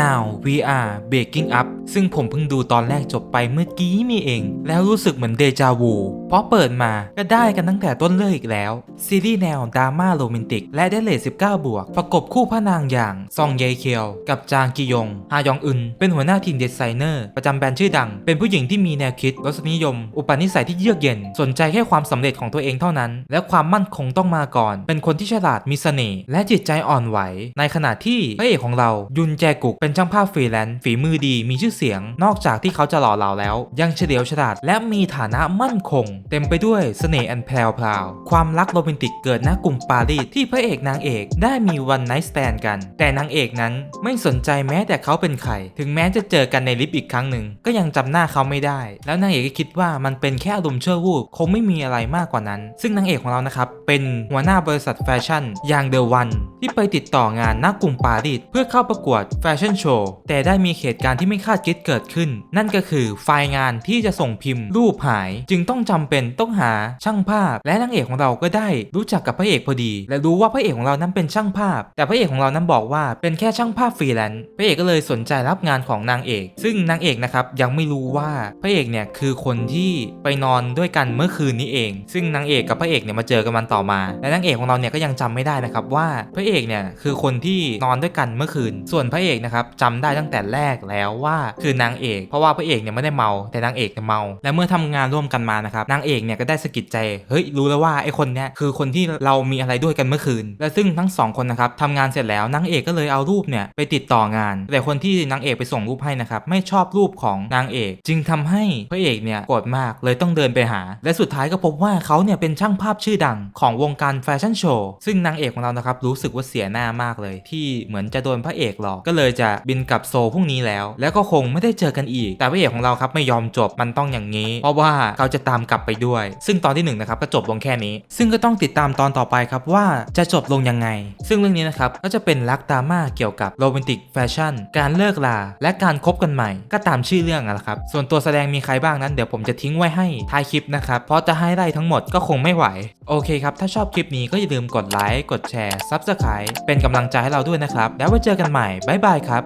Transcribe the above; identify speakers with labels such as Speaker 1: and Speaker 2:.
Speaker 1: Now we are breaking up ซึ่งผมเพิ่งดูตอนแรกจบไปเมื่อกี้นี่เอง แล้วรู้สึกเหมือนเดจาวู เพราะเปิดมาก็ได้กันตั้งแต่ต้นเรื่องอีกแล้ว ซีรีส์แนวดราม่าโรแมนติก และได้เลท19 บวก ประกบคู่พระนางอย่างซองเยเคียว กับจางกิยง ฮายองอึน เป็นหัวหน้าทีมเดีไซเนอร์ ประจำแบรนด์ชื่อดัง เป็นผู้หญิงที่มีแนวคิดรสนิยม อุปนิสัยที่เยือกเย็น สนใจแค่ความสำเร็จของตัวเองเท่านั้น และความมั่นคงต้องมาก่อน เป็นคนที่ฉลาดมีเสน่ห์และจิตใจอ่อนไหว ในขณะที่พระเอกของเรายุนแจกุกเป็นช่างภาพฟรีแลนซ์ฝีมือดีมีชื่อเสียง นอกจากที่เขาจะหล่อเหลาแล้ว ยังเฉลียวฉลาด และมีฐานะมั่นคง เต็มไปด้วยเสน่ห์อันแพรวพราว ความรักโรแมนติกเกิดณกลุ่มปารีสที่พระเอกนางเอกได้มีวันไนท์สแตนกัน แต่นางเอกนั้นไม่สนใจแม้แต่เขาเป็นใคร ถึงแม้จะเจอกันในลิฟต์อีกครั้งหนึ่งก็ยังจำหน้าเขาไม่ได้ แล้วนางเอกก็คิดว่ามันเป็นแค่อารมณ์ชั่ววูบคงไม่มีอะไรมากกว่านั้น ซึ่งนางเอกของเรานะครับเป็นหัวหน้าบริษัทแฟชั่นอย่างเดอะวันที่ไปติดต่องานณกรุงปารีสเพื่อเข้าประกวดแฟชั่นโชว์แต่ได้มีเหตุการณ์ที่ไม่คาดคิดเกิดขึ้น นั่นก็คือไฟล์งานที่จะส่งพิมพ์รูปหาย จึงต้องจำเป็นต้องหาช่างภาพ และนางเอกของเราก็ได้รู้จักกับพระเอกพอดี และรู้ว่าพระเอกของเรานั้นเป็นช่างภาพ แต่พระเอกของเรานั้นบอกว่าเป็นแค่ช่างภาพฟรีแลนซ์พระเอกก็เลยสนใจรับงานของนางเอก ซึ่งนางเอกนะครับยังไม่รู้ว่าพระเอกเนี่ยคือคนที่ไปนอนด้วยกันเมื่อคืนนี้เอง ซึ่งนางเอกกับพระเอกเนี่ยมาเจอกันวันต่อมา และนางเอกของเราเนี่ยก็ยังจำไม่ได้นะครับว่าพระเอกเนี่ยคือคนที่นอนด้วยกันเมื่อคืน ส่วนพระเอกนะครับจำได้ตั้งแต่แรกแล้วว่าคือนางเอก เพราะว่าพระเอกเนี่ยไม่ได้เมา แต่นางเอกเนี่ยเมา และเมื่อทำงานร่วมกันมานะครับนางเอกเนี่ยก็ได้สะกิดใจเฮ้ยรู้แล้วว่าไอ้คนเนี้ยคือคนที่เรามีอะไรด้วยกันเมื่อคืน และซึ่งทั้งสองคนนะครับทำงานเสร็จแล้วนางเอกก็เลยเอารูปเนี่ยไปติดต่องาน แต่คนที่นางเอกไปส่งรูปให้นะครับไม่ชอบรูปของนางเอก จึงทำให้พระเอกเนี่ยโกรธมากเลยต้องเดินไปหา และสุดท้ายก็พบว่าเขาเนี่ยเป็นช่างภาพชื่อดังของวงการแฟชั่นโชว์ซึ่งนางเอกของเรานะครับรู้สึกว่าเสียหน้ามากเลย ที่เหมือนจะโดนพระเอกหลอกก็เลยจะบินกลับโซพรุ่งนี้แล้ว แล้วก็คงไม่ได้เจอกันอีก แต่พระเอกของเราครับไม่ยอมจบมันต้องอย่างนี้ เพราะว่าเขาจะตามกลับไปด้วย ซึ่งตอนที่หนึ่งนะครับก็จบลงแค่นี้ ซึ่งก็ต้องติดตามตอนต่อไปครับว่าจะจบลงยังไง ซึ่งเรื่องนี้นะครับก็จะเป็นรักดราม่าเกี่ยวกับโรแมนติกแฟชั่น การเลิกลา และการคบกันใหม่ ก็ตามชื่อเรื่องอะละครับ ส่วนตัวแสดงมีใครบ้างนั้นเดี๋ยวผมจะทิ้งไว้ให้ท้ายคลิปนะครับ เพราะจะให้ได้ทั้งหมดก็คงไม่ไหว โอเคครับ ถ้าชอบคลิปนี้ก็อย่าลืมกดไลค์ กดแชร์ Subscribe เป็นกำลังใจให้เราด้วยนะครับ แล้วไว้เจอกันใหม่ บ๊ายบายครับ